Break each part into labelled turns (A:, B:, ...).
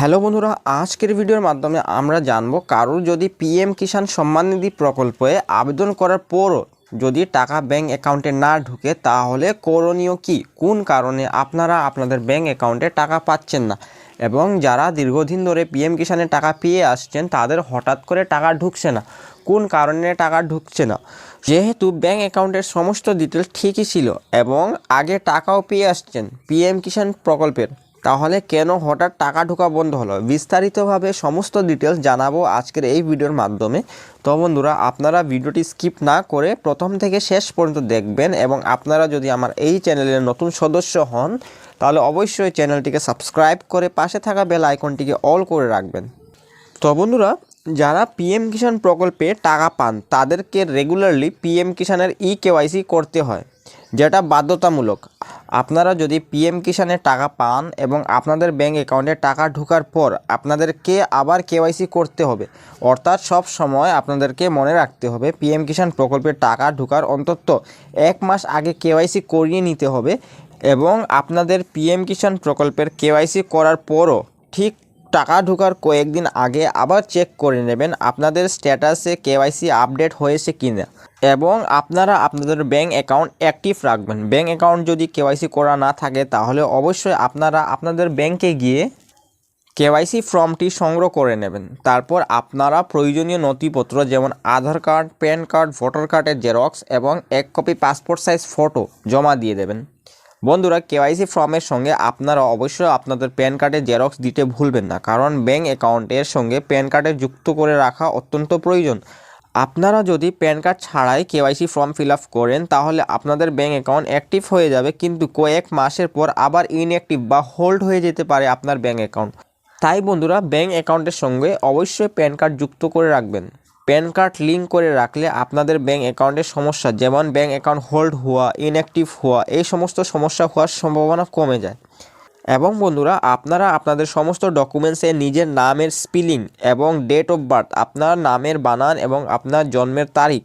A: Hello বন্ধুরা, আজকের ভিডিওর মাধ্যমে আমরা জানব কারোর যদি পিএম কিষাণ সম্মান নিধি প্রকল্পে আবেদন করার পরও যদি টাকা ব্যাংক অ্যাকাউন্টে না ঢুকে, তাহলে করণীয় কি? কোন কারণে আপনারা আপনাদের ব্যাংক অ্যাকাউন্টে টাকা পাচ্ছেন না? এবং যারা দীর্ঘদিন ধরে পিএম কিষাণে টাকা পেয়ে আসছেন, তাদের হঠাৎ করে টাকা ঢুকছে না। কোন কারণে টাকা ঢুকছে না? যেহেতু ব্যাংক অ্যাকাউন্টের সমস্ত ডিটেলস ঠিকই ছিল এবং আগে টাকাও পেয়ে আসছেন পিএম কিষাণ প্রকল্পের। তাহলে কেন হঠাৎ টাকা ঢোকা বন্ধ হলো? বিস্তারিতভাবে সমস্ত ডিটেলস জানাব আজকের এই ভিডিওর মাধ্যমে। তো বন্ধুরা, আপনারা ভিডিওটি স্কিপ না করে প্রথম থেকে শেষ পর্যন্ত দেখবেন এবং আপনারা যদি আমার এই চ্যানেলের নতুন সদস্য হন, তাহলে অবশ্যই চ্যানেলটিকে সাবস্ক্রাইব করে পাশে থাকা বেল আইকনটিকে অল করে রাখবেন। তো বন্ধুরা, যারা পিএম কিষাণ প্রকল্পে টাকা পান, তাদেরকে রেগুলারলি পিএম কিষাণের ই কেওয়াইসি করতে হয়। যেটা বাধ্যতামূলক। আপনারা যদি পিএম কিষাণে টাকা পান এবং আপনাদের ব্যাঙ্ক অ্যাকাউন্টে টাকা ঢোকার পর আপনাদেরকে আবার কেওয়াইসি করতে হবে, অর্থাৎ সব সময় আপনাদেরকে মনে রাখতে হবে পিএম কিষাণ প্রকল্পে টাকা ঢোকার অন্তত এক মাস আগে কেওয়াইসি করিয়ে নিতে হবে এবং আপনাদের পিএম কিষাণ প্রকল্পের কেওয়াইসি করার পরও ঠিক টাকা ঢোকার কয়েকদিন আগে আবার চেক করে নেবেন আপনাদের স্ট্যাটাসে কেওয়াইসি আপডেট হয়েছে কি না এবং আপনারা আপনাদের ব্যাঙ্ক অ্যাকাউন্ট অ্যাক্টিভ রাখবেন। ব্যাঙ্ক অ্যাকাউন্ট যদি কেওয়াইসি করা না থাকে, তাহলে অবশ্যই আপনারা আপনাদের ব্যাংকে গিয়ে কেওয়াইসি ফর্মটি সংগ্রহ করে নেবেন। তারপর আপনারা প্রয়োজনীয় নথিপত্র যেমন Aadhaar card, PAN card, voter কার্ডের জেরক্স এবং এক কপি পাসপোর্ট সাইজ ফটো জমা দিয়ে দেবেন। বন্ধুরা কেওয়াইসি ফর্মের সঙ্গে আপনারা অবশ্যই আপনাদের প্যান কার্ডের জেরক্স দিতে ভুলবেন না, কারণ ব্যাঙ্ক অ্যাকাউন্টের সঙ্গে প্যান কার্ডের যুক্ত করে রাখা অত্যন্ত প্রয়োজন। আপনারা যদি প্যান কার্ড ছাড়াই কেওয়াইসি ফর্ম ফিল আপ করেন, তাহলে আপনাদের ব্যাঙ্ক অ্যাকাউন্ট অ্যাক্টিভ হয়ে যাবে, কিন্তু কয়েক মাসের পর আবার ইনঅ্যাক্টিভ বা হোল্ড হয়ে যেতে পারে আপনার ব্যাঙ্ক অ্যাকাউন্ট। তাই বন্ধুরা, ব্যাঙ্ক অ্যাকাউন্টের সঙ্গে অবশ্যই প্যান কার্ড যুক্ত করে রাখবেন। প্যান কার্ড লিঙ্ক করে রাখলে আপনাদের ব্যাঙ্ক অ্যাকাউন্টের সমস্যা, যেমন ব্যাঙ্ক অ্যাকাউন্ট হোল্ড হওয়া ইনঅ্যাক্টিভ হওয়া, এই সমস্ত সমস্যা হওয়ার সম্ভাবনা কমে যায়। এবং বন্ধুরা, আপনারা আপনাদের সমস্ত ডকুমেন্টসে নিজের নামের স্পেলিং এবং ডেট অফ বার্থ আপনার নামের বানান এবং আপনার জন্মের তারিখ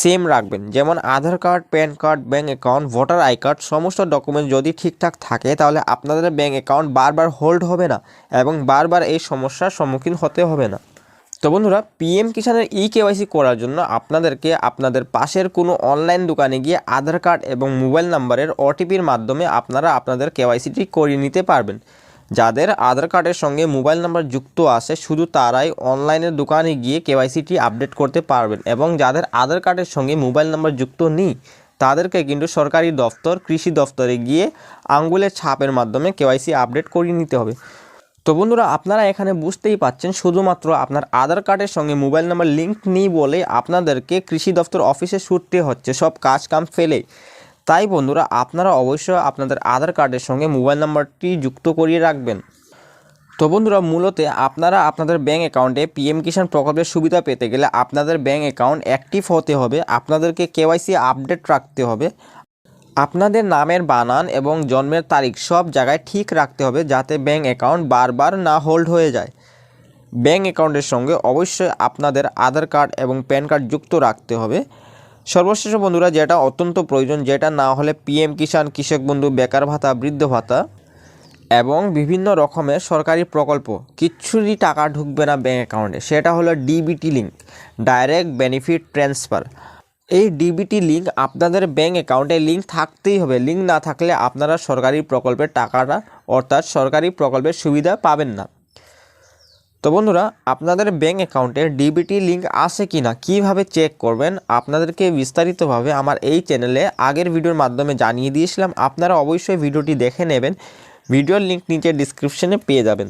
A: সেম রাখবেন। যেমন Aadhaar card, PAN card bank account, voter I card, সমস্ত ডকুমেন্ট যদি ঠিকঠাক থাকে, তাহলে আপনাদের ব্যাঙ্ক অ্যাকাউন্ট বারবার হোল্ড হবে না এবং বারবার এই সমস্যার সম্মুখীন হতে হবে না। তো বন্ধুরা পিএম কিষানের ই কেওয়াইসি করার জন্য আপনাদেরকে আপনাদের পাশের কোনো অনলাইন দোকানে গিয়ে আধার কার্ড এবং মোবাইল নাম্বারের ওটিপির মাধ্যমে আপনারা আপনাদের কেওয়াইসিটি করিয়ে নিতে পারবেন। যাদের আধার কার্ডের সঙ্গে মোবাইল নাম্বার যুক্ত আছে, শুধু তারাই অনলাইনের দোকানে গিয়ে কেওয়াইসিটি আপডেট করতে পারবেন এবং যাদের আধার কার্ডের সঙ্গে মোবাইল নাম্বার যুক্ত নেই, তাদেরকে কিন্তু সরকারি দফতর, কৃষি দফতরে গিয়ে আঙ্গুলের ছাপের মাধ্যমে কেওয়াইসি আপডেট করিয়ে নিতে হবে। তো বন্ধুরা, আপনারা এখানে বুঝতেই পাচ্ছেন শুধুমাত্র আপনার আধার কার্ডের সঙ্গে মোবাইল নাম্বার লিঙ্ক নেই বলে আপনাদেরকে কৃষি দপ্তর অফিসে ছুটতে হচ্ছে, সব কাজ কাম ফেলে। তাই বন্ধুরা, আপনারা অবশ্যই আপনাদের আধার কার্ডের সঙ্গে মোবাইল নাম্বারটি যুক্ত করিয়ে রাখবেন। তো বন্ধুরা, মূলত আপনারা আপনাদের ব্যাঙ্ক অ্যাকাউন্টে পিএম কিষাণ প্রকল্পের সুবিধা পেতে গেলে আপনাদের ব্যাঙ্ক অ্যাকাউন্ট অ্যাক্টিভ হতে হবে, আপনাদেরকে কেওয়াইসি আপডেট রাখতে হবে। আপনাদের নামের বানান এবং জন্মের তারিখ সব জায়গায় ঠিক রাখতে হবে যাতে ব্যাঙ্ক অ্যাকাউন্ট বারবার না হোল্ড হয়ে যায়। ব্যাঙ্ক অ্যাকাউন্টের সঙ্গে অবশ্যই আপনাদের আধার কার্ড এবং প্যান কার্ড যুক্ত রাখতে হবে। সর্বশেষ বন্ধুরা, যেটা অত্যন্ত প্রয়োজন, যেটা না হলে পিএম কিষাণ কৃষক বন্ধু, বেকার ভাতা, বৃদ্ধ ভাতা এবং বিভিন্ন রকমের সরকারি প্রকল্প, কিচ্ছুরই টাকা ঢুকবে না ব্যাঙ্ক অ্যাকাউন্টে। সেটা হলো DBT link, direct benefit transfer. এই ডিবিটি লিঙ্ক আপনাদের ব্যাঙ্ক অ্যাকাউন্টে লিঙ্ক থাকতেই হবে। লিঙ্ক না থাকলে আপনারা সরকারি প্রকল্পের টাকাটা অর্থাৎ সরকারি প্রকল্পের সুবিধা পাবেন না। তো বন্ধুরা, আপনাদের ব্যাঙ্ক অ্যাকাউন্টে ডিবিটি লিঙ্ক আছে কি না কীভাবে চেক করবেন, আপনাদেরকে বিস্তারিতভাবে আমার এই চ্যানেলে আগের ভিডিওর মাধ্যমে জানিয়ে দিয়েছিলাম। আপনারা অবশ্যই ভিডিওটি দেখে নেবেন। ভিডিওর লিঙ্ক নিচে ডিসক্রিপশনে পেয়ে যাবেন।